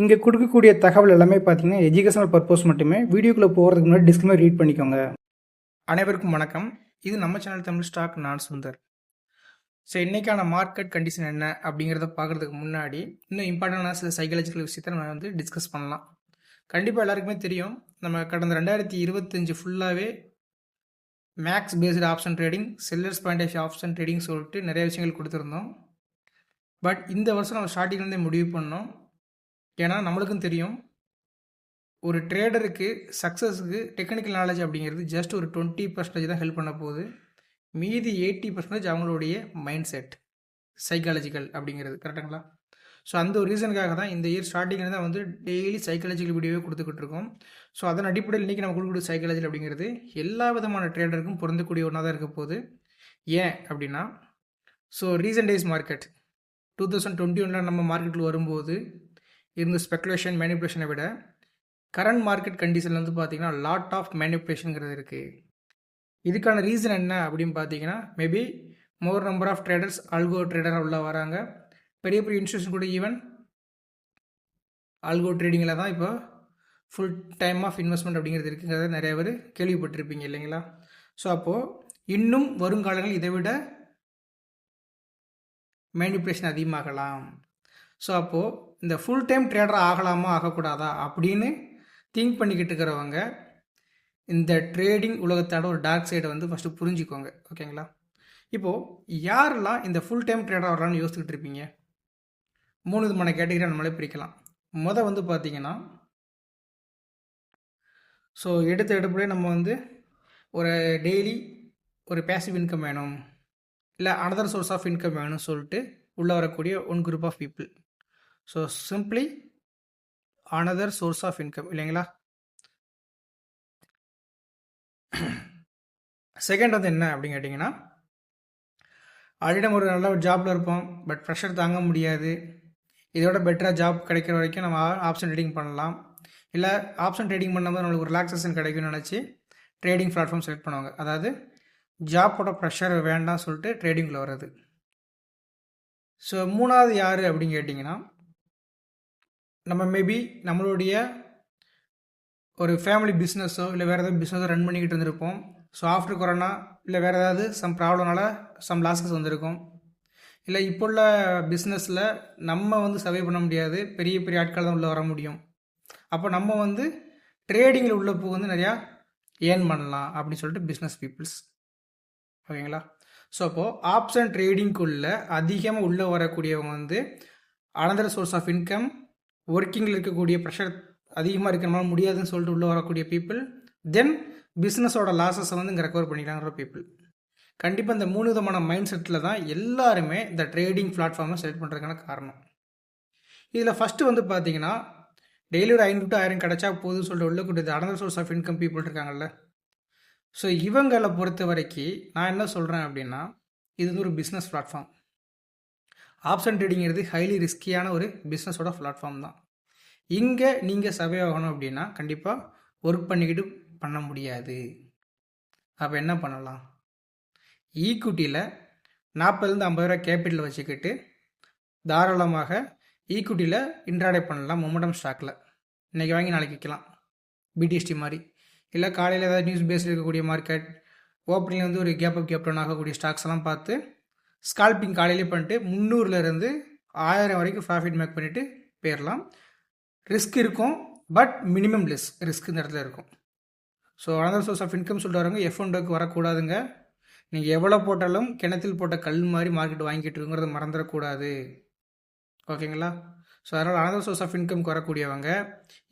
இங்கே கொடுக்கக்கூடிய தகவல் எல்லாமே பார்த்தீங்கன்னா எஜுகேஷனல் பர்பஸ் மட்டுமே வீடியோக்குள்ளே போகிறதுக்கு முன்னாடி டிஸ்கிளைமர் ரீட் பண்ணிக்கோங்க. அனைவருக்கும் வணக்கம். இது நம்ம சேனல் தமிழ் ஸ்டாக் நான் சுந்தர். ஸோ இன்றைக்கான மார்க்கெட் கண்டிஷன் என்ன அப்படிங்கிறத பார்க்குறதுக்கு முன்னாடி இன்னும் இம்பார்ட்டண்டான சில சைக்காலஜிக்கல் விஷயத்தை நம்ம வந்து டிஸ்கஸ் பண்ணலாம். கண்டிப்பாக எல்லாருக்குமே தெரியும். நம்ம கடந்த ரெண்டாயிரத்தி இருபத்தஞ்சு ஃபுல்லாகவே max based option trading sellers point of option trading சொல்லிட்டு நிறைய விஷயங்கள் கொடுத்துருந்தோம். பட் இந்த வருஷம் நம்ம ஸ்டார்டிங்லேருந்தே முடிவு பண்ணோம். ஏன்னா நம்மளுக்கும் தெரியும். ஒரு ட்ரேடருக்கு சக்ஸஸுக்கு டெக்னிக்கல் நாலேஜ் அப்படிங்கிறது ஜஸ்ட் ஒரு டுவெண்ட்டி பர்சன்டேஜ் தான் ஹெல்ப் பண்ண போகுது. மீதி எயிட்டி பர்சன்டேஜ் அவங்களுடைய மைண்ட் செட் சைக்காலஜிக்கல் அப்படிங்கிறது கரெக்டுங்களா ஸோ அந்த ஒரு ரீசனுக்காக தான் இந்த இயர் ஸ்டார்டிங்கில் தான் வந்து டெய்லி சைக்காலஜிக்கல் வீடியோவே கொடுத்துக்கிட்டு இருக்கோம். ஸோ அதன் அடிப்படையில் இன்றைக்கி நம்ம கொடுக்கக்கூடிய சைக்காலஜி அப்படிங்கிறது எல்லா விதமான ட்ரேடருக்கும் பொருந்தக்கூடிய ஒன்றா தான் இருக்க போகுது. ஏன் அப்படின்னா so recent days market two thousand twenty ஒனில் நம்ம மார்க்கெட்டில் வரும்போது இருந்த ஸ்பெக்குலேஷன் மேனிப்புலேஷனை விட கரண்ட் மார்க்கெட் கண்டிஷனில் வந்து பார்த்தீங்கன்னா லாட் ஆஃப் மேனிப்புலேஷனுங்கிறது இருக்குது இதுக்கான ரீசன் என்ன அப்படின்னு பார்த்தீங்கன்னா maybe more number of traders algo ட்ரேடராக உள்ளே வராங்க. பெரிய பெரிய இன்ஸ்டியூஷன் கூட ஈவன் அல்கோ ட்ரேடிங்கில் தான் இப்போ ஃபுல் டைம் ஆஃப் இன்வெஸ்ட்மெண்ட் அப்படிங்கிறது இருக்குங்கிறத நிறைய பேர் கேள்விப்பட்டிருப்பீங்க இல்லைங்களா? ஸோ அப்போது இன்னும் வருங்காலங்கள் இதை விட மேனிப்புலேஷன் அதிகமாகலாம். ஸோ அப்போது இந்த ஃபுல் டைம் ட்ரேடராக ஆகலாமா ஆகக்கூடாதா அப்படின்னு திங்க் பண்ணிக்கிட்டு இருக்கிறவங்க இந்த ட்ரேடிங் உலகத்தோட ஒரு டார்க் சைடை வந்து ஃபஸ்ட்டு புரிஞ்சுக்கோங்க ஓகேங்களா இப்போது யாரெல்லாம் இந்த ஃபுல் டைம் ட்ரேடராக வரலாம்னு யோசிச்சுக்கிட்டு இருப்பீங்க? மூணு விதமான கேட்டகரியாக நம்மளே பிரிக்கலாம். மொதல் வந்து பார்த்தீங்கன்னா ஸோ எடுத்த எடுப்புலேயே நம்ம வந்து ஒரு டெய்லி ஒரு பேசிவ் இன்கம் வேணும் இல்லை அனதர் சோர்ஸ் ஆஃப் இன்கம் வேணும்னு சொல்லிட்டு உள்ளே வரக்கூடிய one group of people so simply another source of income இல்லைங்களா? செகண்ட் வந்து என்ன அப்படின்னு கேட்டிங்கன்னா ஆல்ரெடி ஒரு நல்ல ஒரு ஜாப்பில் இருப்போம் பட் ப்ரெஷர் தாங்க முடியாது. இதோட பெட்டராக ஜாப் கிடைக்கிற வரைக்கும் நம்ம ஆப்ஷன் ட்ரேடிங் பண்ணலாம். இல்லை ஆப்ஷன் ட்ரேடிங் பண்ணும்போது நம்மளுக்கு ரிலாக்ஸேஷன் கிடைக்கும்னு நினச்சி ட்ரேடிங் பிளாட்ஃபார்ம் செலக்ட் பண்ணுவாங்க. அதாவது ஜாப்போட ப்ரெஷர் வேண்டாம் சொல்லிட்டு ட்ரேடிங்கில் வர்றது. ஸோ மூணாவது யார் அப்படின்னு கேட்டிங்கன்னா நம்ம மேபி நம்மளுடைய ஒரு ஃபேமிலி பிஸ்னஸோ இல்லை வேறு ஏதாவது பிஸ்னஸோ ரன் பண்ணிக்கிட்டு இருந்திருப்போம். ஸோ ஆஃப்டர் கொரோனா இல்லை வேறு ஏதாவது சம் ப்ராப்ளம்னால சம் லாஸஸ் வந்திருக்கும். இல்லை இப்போ உள்ள பிஸ்னஸில் நம்ம வந்து சர்வே பண்ண முடியாது. பெரிய பெரிய ஆட்கள் தான் உள்ளே வர முடியும். அப்போ நம்ம வந்து ட்ரேடிங்கில் உள்ள போக வந்து நிறையா ஏர்ன் பண்ணலாம் அப்படின்னு சொல்லிட்டு பிஸ்னஸ் பீப்புள்ஸ் ஓகேங்களா? ஸோ அப்போது ஆப்ஷன் ட்ரேடிங்குள்ளே அதிகமாக உள்ளே வரக்கூடியவங்க வந்து அனதர் சோர்ஸ் ஆஃப் இன்கம் ஒர்க்கிங்கில் இருக்கக்கூடிய ப்ரெஷர் அதிகமாக இருக்கிறனால முடியாதுன்னு சொல்லிட்டு உள்ளே வரக்கூடிய பீப்புள் தென் பிஸ்னஸோட லாஸஸை வந்து இங்கே ரெக்கவர் பண்ணிக்கிறாங்கிற பீப்புள் கண்டிப்பாக இந்த மூணு விதமான மைண்ட் செட்டில் தான் எல்லாருமே இந்த ட்ரேடிங் பிளாட்ஃபார்மை செலக்ட் பண்ணுறதுக்கான காரணம். இதில் ஃபஸ்ட்டு வந்து பார்த்தீங்கன்னா டெய்லி ஒரு ஐநூறு டு ஆயிரம் கிடச்சா போதும்னு சொல்லிட்டு உள்ளக்கூடியது கூட்டியது another source of income people இருக்காங்கல்ல. ஸோ இவங்களை பொறுத்த வரைக்கும் நான் என்ன சொல்கிறேன் அப்படின்னா இது வந்து ஒரு பிஸ்னஸ் பிளாட்ஃபார்ம் ஆப்ஷன் ட்ரேடிங்கிறது ஹைலி ரிஸ்கியான ஒரு பிஸ்னஸோட பிளாட்ஃபார்ம் தான். இங்கே நீங்கள் சர்வே ஆகணும் அப்படின்னா கண்டிப்பாக ஒர்க் பண்ணிக்கிட்டு பண்ண முடியாது. அப்போ என்ன பண்ணலாம்? ஈக்குட்டியில் நாற்பதுலேருந்து ஐம்பது ரூபா கேபிட்டல் வச்சுக்கிட்டு தாராளமாக ஈக்குட்டியில் இன்ட்ராடே பண்ணலாம் மொமெண்டம் ஸ்டாக்கில் இன்றைக்கி வாங்கி நாளைக்கு விற்கலாம் பிடிஎஸ்டி மாதிரி. இல்லை காலையில் ஏதாவது நியூஸ் பேஸில் இருக்கக்கூடிய மார்க்கெட் ஓப்பனிங் வந்து ஒரு கேப் அப் கேப் டவுன் ஆகக்கூடிய ஸ்டாக்ஸ் எல்லாம் பார்த்து ஸ்கால்பிங் காலையிலே பண்ணிட்டு முந்நூறுலேருந்து ஆயிரம் வரைக்கும் ப்ராஃபிட் மேக் பண்ணிவிட்டு போயிடலாம் ரிஸ்க் இருக்கும் பட் மினிமம் லெஸ் ரிஸ்க் இந்த இடத்துல இருக்கும். So another source of income சொல்லிட்டு வரவங்க எஃப் ஒன்டோக்கு வரக்கூடாதுங்க. நீங்கள் எவ்வளோ போட்டாலும் கிணத்தில் போட்ட கல் மாதிரி மார்க்கெட் வாங்கிட்டு இருக்குங்கிறத மறந்துடக்கூடாது. ஓகேங்களா? ஸோ அதனால் அனதர் சோர்ஸ் ஆஃப் இன்கம்க்கு வரக்கூடியவங்க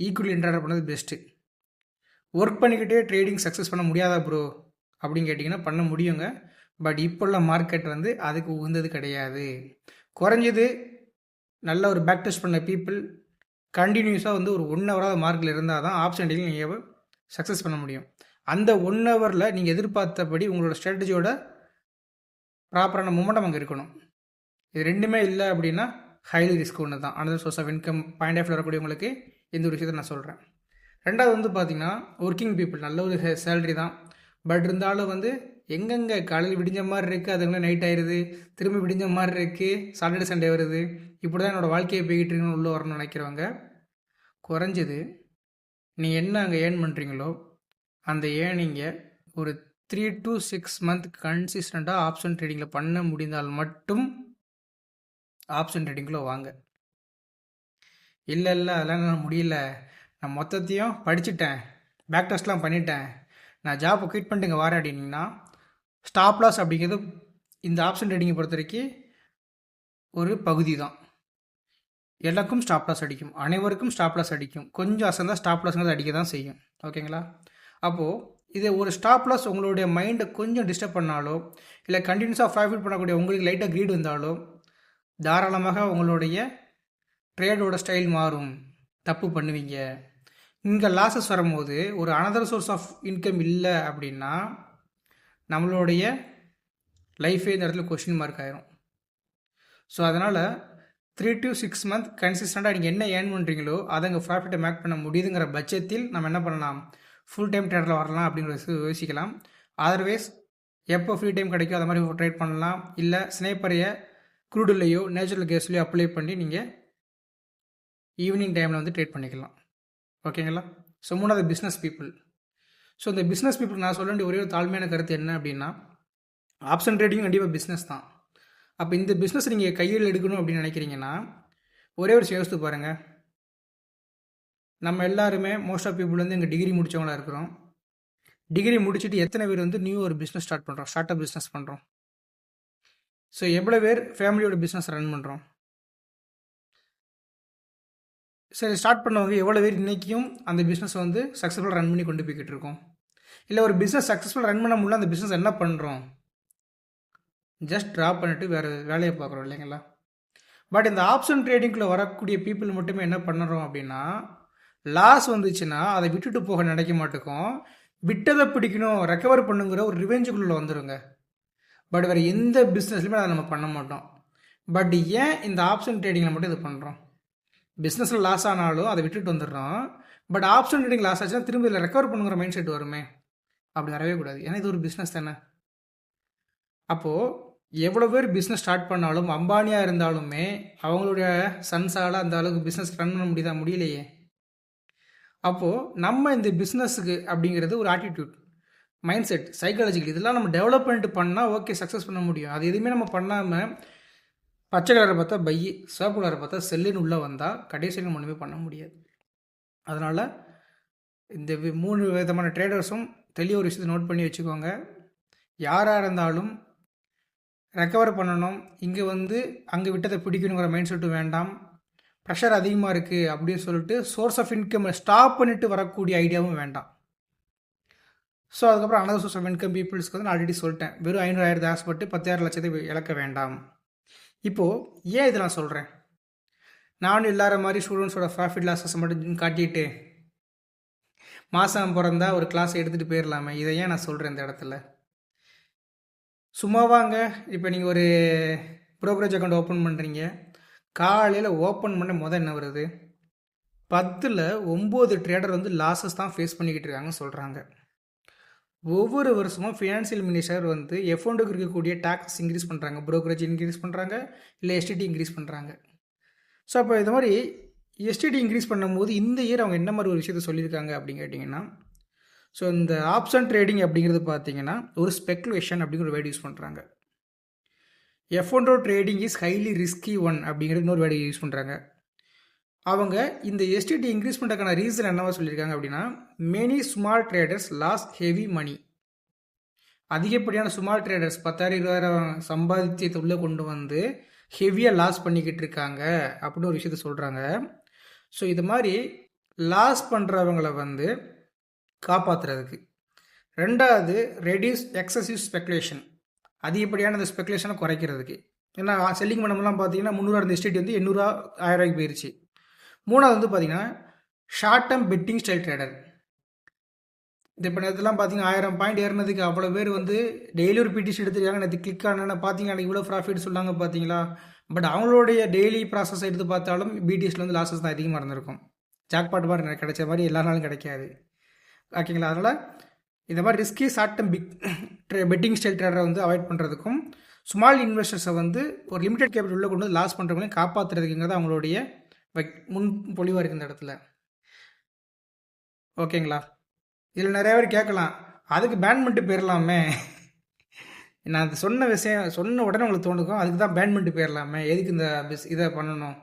ஈக்குவலி இன்டர் பண்ணது பெஸ்ட்டு ஒர்க் பண்ணிக்கிட்டே ட்ரேடிங் சக்ஸஸ் பண்ண முடியாதா ப்ரோ அப்படின்னு கேட்டிங்கன்னா பண்ண முடியுங்க. பட் இப்போ உள்ள மார்க்கெட் வந்து அதுக்கு உகந்தது கிடையாது. குறைஞ்சது நல்ல ஒரு பேக் டெஸ்ட் பண்ண பீப்புள் கண்டினியூஸாக வந்து ஒரு ஒன் ஹவராக மார்க்கில் இருந்தால் தான் ஆப்ஷன் டீலிங் நீங்கள் சக்ஸஸ் பண்ண முடியும். அந்த ஒன் ஹவரில் நீங்கள் எதிர்பார்த்தபடி உங்களோட ஸ்ட்ராட்டஜியோட ப்ராப்பரான மூமெண்டம் அங்கே இருக்கணும். இது ரெண்டுமே இல்லை அப்படின்னா ஹைலி ரிஸ்க் ஒன்று தான். Another source of income point of வரக்கூடியவங்களுக்கு இந்த ஒரு விஷயத்தை நான் சொல்கிறேன் ரெண்டாவது வந்து பார்த்திங்கன்னா ஒர்க்கிங் பீப்புள் நல்ல ஒரு சேலரி தான். பட் இருந்தாலும் வந்து எங்கெங்கே காலையில் விடிஞ்ச மாதிரி இருக்குது அதுக்குள்ளே நைட் ஆயிடுது திரும்பி விடிஞ்ச மாதிரி இருக்குது சாட்டர்டே சண்டே வருது இப்படி தான் என்னோடய வாழ்க்கையை போய்கிட்டு இருக்குன்னு உள்ளே வரணும்னு நினைக்கிறவங்க குறைஞ்சது நீங்கள் என்ன அங்கே ஏர்ன் பண்ணுறீங்களோ அந்த ஏர்னிங்கை ஒரு த்ரீ டு சிக்ஸ் மந்த் கன்சிஸ்டண்ட்டாக ஆப்ஷன் ட்ரேடிங்கில் பண்ண முடிந்தால் மட்டும் ஆப்ஷன் ட்ரேடிங்கில் வாங்க. இல்லை இல்லை அதெல்லாம் என்னால் முடியல. நான் மொத்தத்தையும் படிச்சுட்டேன். பேக் டெஸ்ட்லாம் பண்ணிட்டேன். நான் ஜாப்பை குயிட் பண்ணிட்டு இங்கே வரேன் ஸ்டாப் லாஸ் அப்படிங்கிறது இந்த ஆப்ஷன் ட்ரேடிங்கை பொறுத்த வரைக்கும் ஒரு பகுதி தான் எல்லாருக்கும் ஸ்டாப் லாஸ் அடிக்கும். அனைவருக்கும் ஸ்டாப் லாஸ் அடிக்கும். கொஞ்சம் அசந்தா ஸ்டாப் லாஸ்ங்கிறது அடிக்க தான் செய்யும். ஓகேங்களா? அப்போது இதை ஒரு ஸ்டாப் லாஸ் உங்களுடைய மைண்டை கொஞ்சம் டிஸ்டர்ப் பண்ணாலோ இல்லை கண்டினியூஸாக ப்ராஃபிட் பண்ணக்கூடிய உங்களுக்கு லைட்டாக க்ரீட் வந்தாலோ தாராளமாக உங்களுடைய ட்ரேடோட ஸ்டைல் மாறும். தப்பு பண்ணுவீங்க. இங்கே லாஸஸ் வரும்போது ஒரு அனதர் சோர்ஸ் ஆஃப் இன்கம் இல்லை அப்படின்னா நம்மளுடைய லைஃபே இந்த இடத்துல கொஷின் மார்க் ஆயிரும். ஸோ அதனால் த்ரீ டு சிக்ஸ் மந்த் கன்சிஸ்டண்ட்டாக நீங்கள் என்ன ஏர்ன் பண்ணுறீங்களோ அதை அங்கே ப்ராஃபிட்டை மேக் பண்ண முடியுதுங்கிற பட்சத்தில் நம்ம என்ன பண்ணலாம்? ஃபுல் டைம் ட்ரேடில் வரலாம் அப்படிங்கிறத யோசிக்கலாம். அதர்வைஸ் எப்போ ஃப்ரீ டைம் கிடைக்கும் அதை மாதிரி ட்ரேட் பண்ணலாம். இல்லை ஸ்னேப்பரையை க்ரூடுலையோ நேச்சுரல் கேஸ்லேயோ அப்ளை பண்ணி நீங்கள் ஈவினிங் டைமில் வந்து ட்ரேட் பண்ணிக்கலாம். ஓகேங்களா ஸோ மூணாவது பிஸ்னஸ் பீப்புள் ஸோ இந்த பிஸ்னஸ் பீப்புளுக்கு நான் சொல்ல வேண்டிய ஒரே ஒரு தாழ்மையான கருத்து என்ன அப்படின்னா ஆப்ஷன் ட்ரேடிங் கண்டிப்பாக பிஸ்னஸ் தான். அப்போ இந்த பிஸ்னஸ் நீங்கள் கையில் எடுக்கணும் அப்படின்னு நினைக்கிறீங்கன்னா ஒரே ஒரு யோசித்து பாருங்கள் நம்ம எல்லாருமே மோஸ்ட் ஆஃப் பீப்புள் வந்து எங்கள் டிகிரி முடித்தவங்களா இருக்கிறோம். டிகிரி முடிச்சுட்டு எத்தனை பேர் வந்து நியூ ஒரு பிஸ்னஸ் ஸ்டார்ட் பண்ணுறோம் ஸ்டார்ட் அப் பிஸ்னஸ் பண்ணுறோம் ஸோ எவ்வளோ பேர் ஃபேமிலியோட பிஸ்னஸ் ரன் பண்ணுறோம் சரி ஸ்டார்ட் பண்ணவங்க எவ்வளோ பேர் இன்றைக்கும் அந்த பிஸ்னஸ் வந்து சக்ஸஸ்ஃபுல்லாக ரன் பண்ணி கொண்டு போய்கிட்டு இருக்கோம்? இல்லை ஒரு பிஸ்னஸ் சக்ஸஸ்ஃபுல் ரன் பண்ண முடியல அந்த பிஸ்னஸ் என்ன பண்ணுறோம் ஜஸ்ட் ட்ராப் பண்ணிட்டு வேறு வேலையை பார்க்குறோம் இல்லைங்களா? பட் இந்த ஆப்ஷன் ட்ரேடிங்கில் வரக்கூடிய பீப்புள் மட்டுமே என்ன பண்ணுறோம் அப்படின்னா லாஸ் வந்துச்சுன்னா அதை விட்டுட்டு போக நினைக்க மாட்டேக்கும் விட்டதை பிடிக்கணும் ரெக்கவர் பண்ணுங்கிற ஒரு ரிவெஞ்சுக்குள்ளே வந்துடுங்க பட் வேறு எந்த பிஸ்னஸ்லையுமே அதை நம்ம பண்ண மாட்டோம். பட் ஏன் இந்த ஆப்ஷன் ட்ரேடிங்கில் மட்டும் இது பண்ணுறோம் பிஸ்னஸில் லாஸ் ஆனாலும் அதை விட்டுட்டு வந்துடுறோம். பட் ஆப்ஷன் ட்ரேடிங் லாஸ் ஆச்சுன்னா திரும்ப இதில் ரெக்கவர் பண்ணுங்கிற மைண்ட் செட் வருமே. அப்படி வரவே கூடாது. ஏன்னா இது ஒரு பிஸ்னஸ் தானே? அப்போது எவ்வளோ பேர் பிஸ்னஸ் ஸ்டார்ட் பண்ணாலும் அம்பானியாக இருந்தாலுமே அவங்களுடைய சன்ஸால் அந்த அளவுக்கு பிஸ்னஸ் ரன் பண்ண முடியுதா? முடியலையே. அப்போது நம்ம இந்த பிஸ்னஸுக்கு அப்படிங்கிறது ஒரு ஆட்டிடியூட் மைண்ட் செட் சைக்காலஜிக்கல் இதெல்லாம் நம்ம டெவலப்மெண்ட் பண்ணால் ஓகே சக்ஸஸ் பண்ண முடியும். அது எதுவுமே நம்ம பண்ணாமல் பச்சை கலரை பார்த்தா பையி சிவப்பு கலரை பார்த்தா செல்லுன்னு உள்ளே வந்தால் கடைசியில் நம்ம ஒன்றுமே பண்ண முடியாது. அதனால் இந்த மூணு விதமான ட்ரேடர்ஸும் தெளிய ஒரு விஷயத்தை நோட் பண்ணி வச்சுக்கோங்க. யாராக இருந்தாலும் ரெக்கவர் பண்ணணும். இங்கே வந்து அங்கே விட்டதை பிடிக்கணுங்கிற மைண்ட் செட்டும் வேண்டாம். ப்ரெஷர் அதிகமாக இருக்குது அப்படின்னு சொல்லிட்டு சோர்ஸ் ஆஃப் இன்கம் ஸ்டாப் பண்ணிவிட்டு வரக்கூடிய ஐடியாவும் வேண்டாம். ஸோ அதுக்கப்புறம் அனதர் சோர்ஸ் ஆஃப் இன்கம் பீப்புள்ஸ்க்கு வந்து நான் ஆல்ரெடி சொல்லிட்டேன். வெறும் ஐநூறு ஆசைப்பட்டு பத்தாயிரம் லட்சத்தை இழக்க வேண்டாம். இப்போது ஏன் இதை நான் சொல்கிறேன் நானும் இல்லாத மாதிரி ஸ்டூடெண்ட்ஸோட ப்ராஃபிட் லாஸஸ் மட்டும் காட்டிட்டு மாதம் பிறந்தா ஒரு கிளாஸ் எடுத்துகிட்டு போயிடலாமே இதை ஏன் நான் சொல்கிறேன் இந்த இடத்துல? சும்மாவாங்க இப்போ நீங்கள் ஒரு ப்ரோக்கரேஜ் அக்கௌண்ட் ஓப்பன் பண்ணுறீங்க காலையில் ஓப்பன் பண்ண முதல் என்ன வருது? பத்தில் ஒம்பது ட்ரேடர் வந்து லாஸஸ் தான் ஃபேஸ் பண்ணிக்கிட்டு இருக்காங்கன்னு சொல்கிறாங்க ஒவ்வொரு வருஷமும் ஃபினான்சியல் மினிஸ்டர் வந்து எஃபோண்டுக்கு இருக்கக்கூடிய டேக்ஸ் இன்க்ரீஸ் பண்ணுறாங்க ப்ரோக்கரேஜ் இன்க்ரீஸ் பண்ணுறாங்க இல்லை எஸ்டிடி இன்க்ரீஸ் பண்ணுறாங்க ஸோ அப்போ இது மாதிரி எஸ்டிடி இன்க்ரீஸ் பண்ணும்போது இந்த இயர் அவங்க என்ன மாதிரி ஒரு விஷயத்த சொல்லியிருக்காங்க அப்படின்னு கேட்டிங்கன்னா ஸோ இந்த ஆப்ஷன் ட்ரேடிங் அப்படிங்கிறது பார்த்தீங்கன்னா ஒரு ஸ்பெக்குலேஷன் அப்படிங்கிற ஒரு வேர்டு யூஸ் பண்ணுறாங்க எஃப்ஒன்டோ trading is highly risky one அப்படிங்கிறது இன்னொரு வேர்டு யூஸ் பண்ணுறாங்க அவங்க இந்த எஸ்டிடி இன்க்ரீஸ் பண்ணுறதுக்கான ரீசன் என்னவா சொல்லியிருக்காங்க அப்படின்னா many small traders loss heavy money அதிகப்படியான ஸ்மால் ட்ரேடர்ஸ் பத்தாயிரம் இருபதாயிரம் சம்பாதித்தியத்தை உள்ளே கொண்டு வந்து ஹெவியாக லாஸ் பண்ணிக்கிட்டு இருக்காங்க அப்படின்னு ஒரு விஷயத்த சொல்கிறாங்க ஸோ இது மாதிரி லாஸ் பண்ணுறவங்கள வந்து காப்பாற்றுறதுக்கு ரெண்டாவது ரெடியூஸ் எக்ஸசிவ் ஸ்பெக்குலேஷன் அதிகப்படியான அந்த ஸ்பெக்குலேஷனை குறைக்கிறதுக்கு. ஏன்னா செல்லிங் பண்ணமெல்லாம் பார்த்தீங்கன்னா முந்நூறுவா இருந்த எஸ்டேட் வந்து எண்ணூறுவா ஆயிரம் போயிடுச்சு போயிருச்சு. மூணாவது வந்து பார்த்தீங்கன்னா short term betting style trader இந்த இப்போ நேரத்துலாம் பார்த்தீங்கன்னா ஆயிரம் பாயிண்ட் ஏறினதுக்கு அவ்வளோ பேர் வந்து டெய்லி ஒரு பிடிஷன் எடுத்துருக்காங்க. நேற்று கிளிக் ஆனால் பார்த்தீங்கன்னா இவ்வளோ ப்ராஃபிட் சொன்னாங்க பார்த்தீங்களா? பட் அவங்களுடைய டெய்லி ப்ராசஸ் எடுத்து பார்த்தாலும் பிடிஎஸ்ல வந்து லாஸஸ் தான் அதிகமாக இருந்திருக்கும் ஜாக்பாட் மாதிரி கிடைச்ச மாதிரி எல்லா நாளும் கிடைக்காது. ஓகேங்களா? அதனால் இந்த மாதிரி risky short term big betting style ட்ரேடரை வந்து அவாய்ட் பண்ணுறதுக்கும் ஸ்மால் இன்வெஸ்டர்ஸை வந்து ஒரு லிமிடெட் கேபிட்டல் உள்ளே கொண்டு வந்து லாஸ் பண்ணுறவங்களையும் காப்பாற்றுறதுங்கிறது அவங்களுடைய முன் பொழிவாக இருக்குது இந்த இடத்துல. ஓகேங்களா? இதில் நிறைய பேர் கேட்கலாம். அதுக்கு பேன் பண்ணிட்டு போயிடலாமே நான் அது சொன்ன விஷயம் சொன்ன உடனே உங்களுக்கு தோணுக்கும் அதுக்கு தான் பேன் பண்ணிட்டு போயிடலாமே எதுக்கு இந்த பிஸ் இதை பண்ணணும்?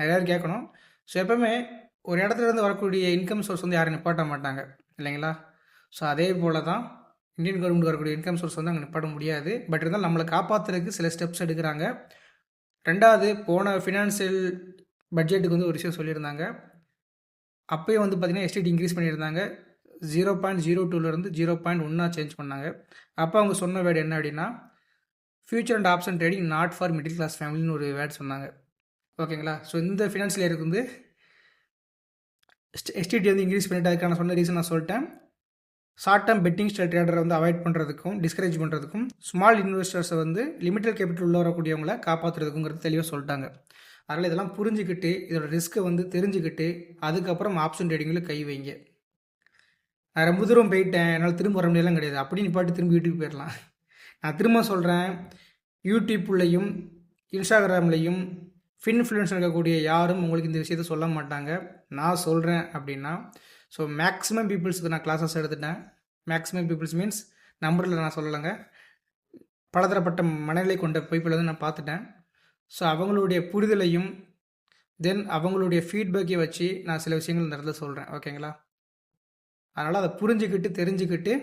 நிறைய கேட்கணும். ஸோ எப்பவுமே ஒரு இடத்துல இருந்து வரக்கூடிய இன்கம் சோர்ஸ் வந்து யாரும் நிப்பாட்ட மாட்டாங்க. இல்லைங்களா? ஸோ அதே போல் தான் இந்தியன் கவர்மெண்ட் வரக்கூடிய இன்கம் சோர்ஸ் வந்து அங்கே நிப்பாட்ட முடியாது. பட் இருந்தாலும் நம்மளை காப்பாற்றுறதுக்கு சில ஸ்டெப்ஸ் எடுக்கிறாங்க. ரெண்டாவது போன ஃபினான்சியல் பட்ஜெட்டுக்கு வந்து ஒரு விஷயம் சொல்லியிருந்தாங்க. அப்போயே வந்து பார்த்திங்கன்னா எஸ்டிடி இன்க்ரீஸ் பண்ணியிருந்தாங்க. ஜீரோ பாயிண்ட் ஜீரோ டூலேருந்து ஜீரோ பாயிண்ட் ஒன்னாக சேஞ்ச் பண்ணாங்க. அப்போ அவங்க சொன்ன வேர்டு என்ன அப்படின்னா future and option trading not for middle class ஃபேமிலின்னு ஒரு வேர்டு சொன்னாங்க. ஓகேங்களா? ஸோ இந்த ஃபினான்ஷியல் இருக்குது வந்து எஸ்டிடி வந்து இன்க்ரீஸ் பண்ணிட்டு அதுக்கான சொன்ன ரீசன் நான் சொல்லிட்டேன். ஷார்ட் டேர்ம் பெட்டிங் ஸ்டைல் ட்ரேடரை வந்து அவாய்ட் பண்ணுறதுக்கும் டிஸ்கரேஜ் பண்ணுறதுக்கும் ஸ்மால் இன்வெஸ்டர்ஸை வந்து லிமிட்டட் கேபிட்டல் உள்ள வரக்கூடியவங்கள காப்பாற்றுறதுக்குங்கிறது தெளிவாக சொல்லிட்டாங்க. அதனால் இதெல்லாம் புரிஞ்சுக்கிட்டு இதோட ரிஸ்க்கை வந்து தெரிஞ்சுக்கிட்டு அதுக்கப்புறம் ஆப்ஷன் ட்ரேடிங்கில் கை வைங்க. நான் ரொம்ப தூரம் போயிட்டேன். என்னால் திரும்ப வர முடியலாம் கிடையாது. அப்படி நீ பாட்டு திரும்ப வீட்டுக்கு போயிடலாம் நான் திரும்ப சொல்கிறேன் யூடியூப்லேயும் இன்ஸ்டாகிராம்லேயும் ஃபின்ஃப்ளூயன்ஸ் இருக்கக்கூடிய யாரும் உங்களுக்கு இந்த விஷயத்த சொல்ல மாட்டாங்க. நான் சொல்கிறேன் அப்படின்னா ஸோ மேக்ஸிமம் பீப்புள்ஸுக்கு நான் கிளாஸஸ் எடுத்துட்டேன். மேக்ஸிமம் பீப்புள்ஸ் மீன்ஸ் நம்பரில் நான் சொல்லலைங்க. பலதரப்பட்ட மனநிலை கொண்ட பீப்புள் வந்து நான் பார்த்துட்டேன். ஸோ அவங்களுடைய புரிதலையும் தென் அவங்களுடைய ஃபீட்பேக்கை வச்சு நான் சில விஷயங்கள் இந்த இடத்துல சொல்கிறேன் ஓகேங்களா அதனால் அதை புரிஞ்சுக்கிட்டு தெரிஞ்சுக்கிட்டு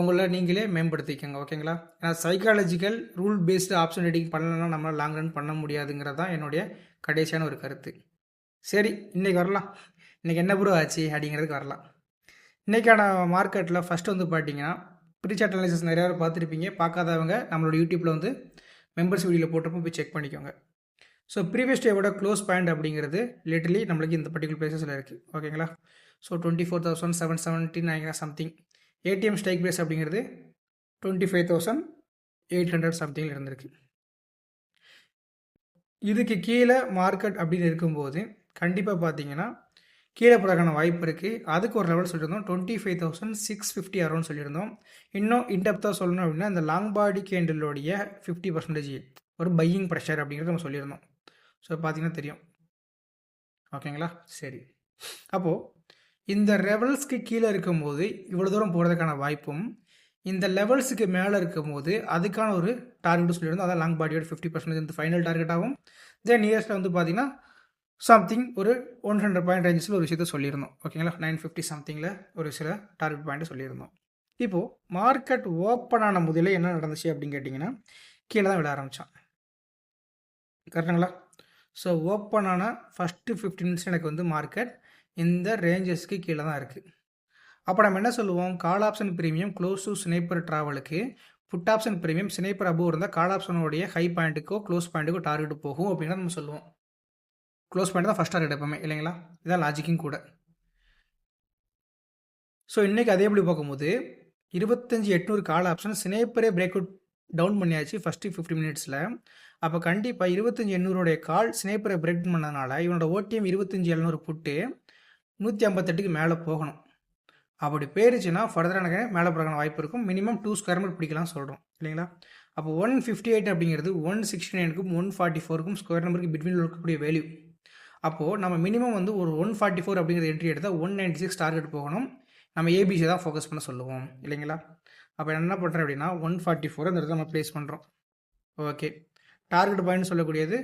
உங்களை நீங்களே மேம்படுத்திக்கோங்க ஓகேங்களா? ஏன்னா psychological rule based option trading பண்ணலன்னா நம்மளால் லாங் ரன் பண்ண முடியாதுங்கிறது தான் என்னுடைய கடைசியான ஒரு கருத்து. சரி இன்றைக்கி வரலாம். இன்றைக்கி என்ன ப்ரூவ் ஆச்சு அப்படிங்கிறதுக்கு வரலாம். இன்றைக்கான மார்க்கெட்டில் ஃபஸ்ட்டு வந்து பார்த்தீங்கன்னா ப்ரீசார்ட் அனாலிசிஸ் நிறையா பேர் பார்த்துருப்பீங்க. பார்க்காதவங்க நம்மளோட யூடியூப்பில் வந்து மெம்பர்ஸ் வீடியோவில் போட்டப்போ போய் செக் பண்ணிக்கோங்க. ஸோ ப்ரீவியஸ் டேவோட க்ளோஸ் பாயிண்ட் அப்படிங்கிறது லிட்டலி நம்மளுக்கு இந்த பர்டிகுலர் பிளேசஸில் இருக்குது ஓகேங்களா? So twenty four thousand seven seventy நினைக்கிறேன் சம்திங் ஏடிஎம் ஸ்ட்ரைக் பேஸ் அப்படிங்கிறது twenty five thousand eight hundred சம்திங்கில் இருந்திருக்கு. இதுக்கு கீழே மார்க்கெட் அப்படின்னு இருக்கும்போது கண்டிப்பாக பார்த்தீங்கன்னா கீழே போகிறதுக்கான வாய்ப்பு இருக்குது அதுக்கு ஒரு லெவல் சொல்லியிருந்தோம். Twenty five thousand six fifty around சொல்லியிருந்தோம். இன்னும் இன்டெப்த்தாக சொல்லணும் அப்படின்னா இந்த லாங் பாடி கேண்டிலோடைய ஃபிஃப்டி பர்சன்டேஜ் ஒரு பையிங் ப்ரெஷர் அப்படிங்கிறது நம்ம சொல்லியிருந்தோம். ஸோ பார்த்தீங்கன்னா தெரியும். ஓகேங்களா சரி. அப்போது இந்த லெவல்ஸ்க்கு கீழே இருக்கும்போது இவ்வளோ தூரம் போகிறதுக்கான வாய்ப்பும் இந்த லெவல்ஸுக்கு மேலே இருக்கும்போது அதுக்கான ஒரு டார்கெட் சொல்லியிருந்தோம். அதான் லாங் பாடியோட ஃபிஃப்டி பர்சன்டேஜ் வந்து ஃபைனல் ஆகும். தென் நியர்ஸ்ட்டில் வந்து பார்த்தீங்கன்னா சம்திங் ஒரு ஒன் ஹண்ட்ரட் பாயிண்ட் ரேஞ்சஸில் ஒரு விஷயத்த சொல்லியிருந்தோம். ஓகேங்களா நைன் ஃபிஃப்டி சம்திங்கில் ஒரு சில டார்கெட் பாயிண்ட் சொல்லியிருந்தோம். இப்போது மார்க்கெட் ஓப்பன் ஆன முதல்ல என்ன நடந்துச்சு அப்படின்னு கேட்டிங்கன்னா கீழே தான் விட ஆரம்பித்தான் கரெக்டுங்களா ஸோ ஓப்பன் ஆன ஃபஸ்ட்டு ஃபிஃப்டின் மினிட்ஸ் எனக்கு வந்து மார்க்கெட் இந்த ரேஞ்சஸ்க்கு கீழே தான் இருக்குது அப்போ நம்ம என்ன சொல்லுவோம்? Call option premium close to sniper ட்ராவலுக்கு put option premium sniper above இருந்தால் கால் ஆப்ஷனுடைய ஹை பாயிண்ட்டுக்கோ க்ளோஸ் பாயிண்ட்டுக்கோ டார்கெட் போகும் அப்படின்னு நம்ம சொல்லுவோம். க்ளோஸ் பாயிண்ட் தான் ஃபஸ்ட் டார்கெட் எப்பவுமே இல்லைங்களா? இதான் லாஜிக்கும் கூட. ஸோ இன்றைக்கி அதே எப்படி பார்க்கும்போது இருபத்தஞ்சி எட்நூறு கால் ஆப்ஷன் ஸ்னேப்பரே பிரேக் அவுட் டவுன் பண்ணியாச்சு ஃபஸ்ட்டு ஃபிஃப்டி மினிட்ஸில் அப்போ கண்டிப்பாக இருபத்தஞ்சி எண்ணூறுடைய கால் ஸ்னேப்பரை பிரேக் பண்ணதுனால இவனோட ஓடிஎம் இருபத்தஞ்சி எழுநூறு புட்டு நூற்றி ஐம்பத்தெட்டுக்கு மேலே போகணும். அப்படி போயிருச்சுன்னா ஃபர்தராக எனக்கு மேலே போகிறக்கான வாய்ப்பு இருக்கும். மினிமம் டூ ஸ்கொயர் மீட் பிடிக்கலாம் சொல்கிறோம் இல்லைங்களா? அப்போ ஒன் ஃபிஃப்டி எயிட் அப்படிங்கிறது ஒன் சிக்ஸ்டி நைனுக்கும் ஒன் ஃபார்ட்டி ஃபோருக்கும் ஸ்கொயர் நம்பருக்கு பிட்வீன் இருக்கக்கூடிய வேல்யூ அப்போது நம்ம மினிமம் வந்து ஒரு ஒன் ஃபார்ட்டி ஃபோர் அப்படிங்கிற என்ட்ரி எடுத்தால் ஒன் நைன்டி சிக்ஸ் டார்கெட் போகணும். நம்ம ஏபிசி தான் ஃபோக்கஸ் பண்ண சொல்லுவோம். இல்லைங்களா? அப்போ என்ன பண்ணுறேன் அப்படின்னா ஒன் ஃபார்ட்டி ஃபோர் அந்த இடத்துல நம்ம ப்ளேஸ் பண்ணுறோம் ஓகே டார்கெட் பாயிண்ட் சொல்லக்கூடியது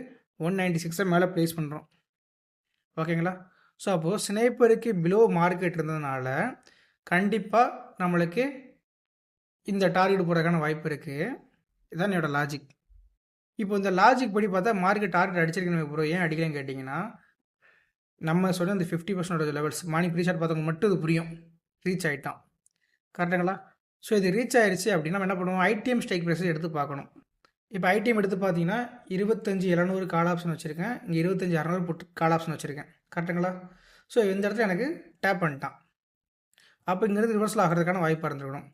ஒன் நைன்டி சிக்ஸை மேலே ப்ளேஸ் பண்ணுறோம் ஓகேங்களா ஸோ அப்போது ஸ்னேப்பருக்கு பிலோ மார்க்கெட் இருந்ததுனால கண்டிப்பாக நம்மளுக்கு இந்த டார்கெட் போடுறதுக்கான வாய்ப்பு இருக்குது இதுதான் என்னோடய லாஜிக் இப்போ இந்த லாஜிக் படி பார்த்தா மார்க்கெட் டார்கெட் அடிச்சிருக்கணும் ப்ரோ ஏன் அடிக்கலன்னு கேட்டிங்கன்னா நம்ம சொன்ன இந்த ஃபிஃப்டி பர்சன்டோட லெவல்ஸ் மார்னிங் ப்ரீ ஷார்ட் பார்த்தவங்க மட்டும் இது புரியும். ரீச் ஆகிட்டான் கரெக்டுங்களா ஸோ இது ரீச் ஆயிடுச்சு அப்படின்னா நம்ம என்ன பண்ணுவோம்? ஐடிஎம் ஸ்டைக் ப்ரைஸஸ் எடுத்து பார்க்கணும். இப்போ ஐடிஎம் எடுத்து பார்த்தீங்கன்னா இருபத்தஞ்சி எழுநூறு கால் ஆப்ஷன் வச்சுருக்கேன். இங்கே இருபத்தஞ்சி அறநூறு புட் கால் ஆப்ஷன் வச்சுருக்கேன். கரெக்டுங்களா ஸோ இந்த இடத்துல எனக்கு டேப் பண்ணிட்டான். அப்போ இங்கேருந்து ரிவர்சல் ஆகிறதுக்கான வாய்ப்பாக இருந்துருக்கணும்.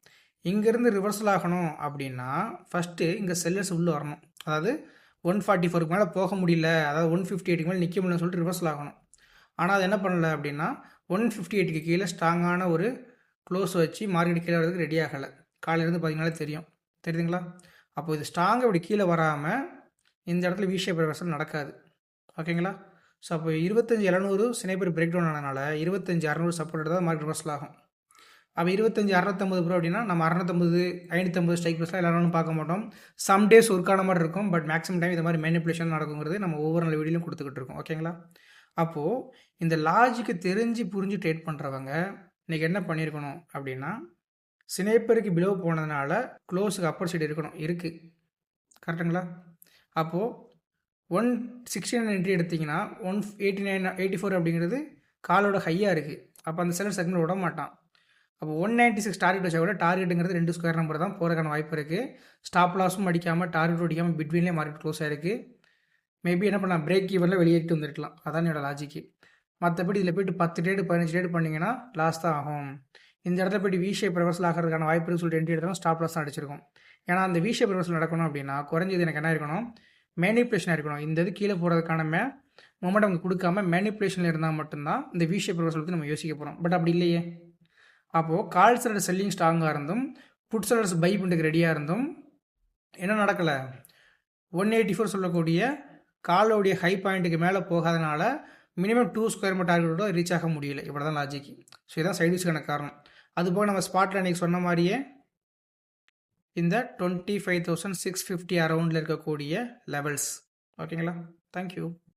இங்கேருந்து ரிவர்சல் ஆகணும் அப்படின்னா ஃபஸ்ட்டு இங்கே செல்லர்ஸ் உள்ளே வரணும். அதாவது ஒன் ஃபார்ட்டி ஃபோருக்கு மேலே போக முடியல. அதாவது ஒன் ஃபிஃப்டி எயிட்டுக்கு மேலே நிற்க முடியலன்னு சொல்லிட்டு ரிவர்சல் ஆகணும். ஆனால் அது என்ன பண்ணலை அப்படின்னா ஒன் ஃபிஃப்டி எயிட்டுக்கு கீழே ஸ்ட்ராங்கான ஒரு க்ளோஸ் வச்சு மார்க்கெட் கீழே வரதுக்கு ரெடி ஆகலை. காலையிலேருந்து பார்த்தீங்கனாலே தெரியும். தெரியுதுங்களா? அப்போ இது ஸ்ட்ராங்காக இப்படி கீழே வராமல் இந்த இடத்துல விஷய ஷேப் நடக்காது. ஓகேங்களா? ஸோ அப்போ இருபத்தஞ்சி எழுநூறு சினைப்பர் பிரேக் டவுன் ஆனதுனால இருபத்தஞ்சி அறநூறு சப்போர்ட் தான் மார்க்கெட் ரிவர்சல் ஆகும். அப்போ இருபத்தஞ்சி அறநூத்தம்பது ப்ரோ அப்படின்னா நம்ம அறநூத்தம்பது ஐநூற்றம்பது ஸ்ட்ரைக் ப்ரைஸ்லாம் எல்லாரும் பார்க்க மாட்டோம். சம் டேஸ் ஒர்க்கான மாதிரி இருக்கும் பட் மேக்ஸிமம் டைம் இந்த மாதிரி மேனிப்புலேஷன் நடக்குங்கிறது நம்ம ஒவ்வொரு நாள் வீடியோலையும் கொடுத்துக்கிட்டு இருக்கோம். ஓகேங்களா? அப்போது இந்த லாஜிக்கு தெரிஞ்சு புரிஞ்சு ட்ரேட் பண்ணுறவங்க இன்றைக்கி என்ன பண்ணியிருக்கணும் அப்படின்னா ஸ்னேப்பருக்கு பிலோ போனதுனால க்ளோஸுக்கு அப்பர் சைடு இருக்கணும். இருக்குது கரெக்டுங்களா? அப்போது ஒன் சிக்ஸ்டி நைன் என்ட்ரி எடுத்திங்கன்னா one eighty nine eighty four அப்படிங்கிறது காலோட ஹையாக இருக்குது அப்போ அந்த செலர் செகண்ட் விட மாட்டான். அப்போ ஒன் நைன்ட்டி சிக்ஸ் டார்கெட் வச்சா கூட டார்கெட்டுங்கிறது ரெண்டு ஸ்கொயர் நம்பர் தான் போகிறக்கான வாய்ப்பு இருக்குது ஸ்டாப் லாஸும் அடிக்காமல் டார்கெட் அடிக்காமல் பிட்வீன்லேயே மார்க்கெட் க்ளோஸ் ஆகிருக்கு மேபி என்ன பண்ணலாம்? பிரேக் ஈவனில் வெளியேட்டு வந்துருக்கலாம். அதான் என்னோடய லாஜிக்கு மற்றபடி இதில் போய்ட்டு பத்து டேடு பதினஞ்சு டேடு பண்ணிங்கன்னா லாஸ் தான் ஆகும். இந்த இடத்துல போய்ட்டு வி ஷேப் ரிவர்சல் ஆகிறதுக்கான வாய்ப்பு இருக்குன்னு சொல்லிட்டு என்ட்ரி எடுத்தாலும் ஸ்டாப் லாஸ் தான் அடிச்சிருக்கும். ஏன்னா அந்த வி ஷேப் ரிவர்சல் நடக்கணும் அப்படின்னா குறைஞ்சது எனக்கு என்ன இருக்கணும்? மேனிப்புலேஷனாக இருக்கணும். இந்த இது கீழே போகிறதுக்கான மே மொமெண்ட் அவங்க கொடுக்காம மேனிப்புலேஷனில் இருந்தால் மட்டும்தான் இந்த வி ஷேப் ரிவர்சல் பற்றி நம்ம யோசிக்க போகிறோம் பட் அப்படி இல்லையே. அப்போது கால் செலர் செல்லிங் ஸ்ட்ராங்காக இருந்தும் புட் செலர்ஸ் பை பண்ணுறதுக்கு ரெடியாக இருந்தும் என்ன நடக்கலை? ஒன் எயிட்டி ஃபோர் சொல்லக்கூடிய காலோடைய ஹை பாயிண்ட்டுக்கு மேலே போகாதனால மினிமம் டூ ஸ்கொயர் மீட்டர் டார்கெட்டோட ரீச் ஆக முடியல. இப்படி தான் லாஜிக் ஸோ இதான் சைடிஸ்க்கான காரணம். அதுபோக நம்ம ஸ்பாட்டில் அன்றைக்கி சொன்ன மாதிரியே இந்த twenty five thousand six fifty அரௌண்டில் இருக்கக்கூடிய லெவல்ஸ் ஓகேங்களா தேங்க்யூ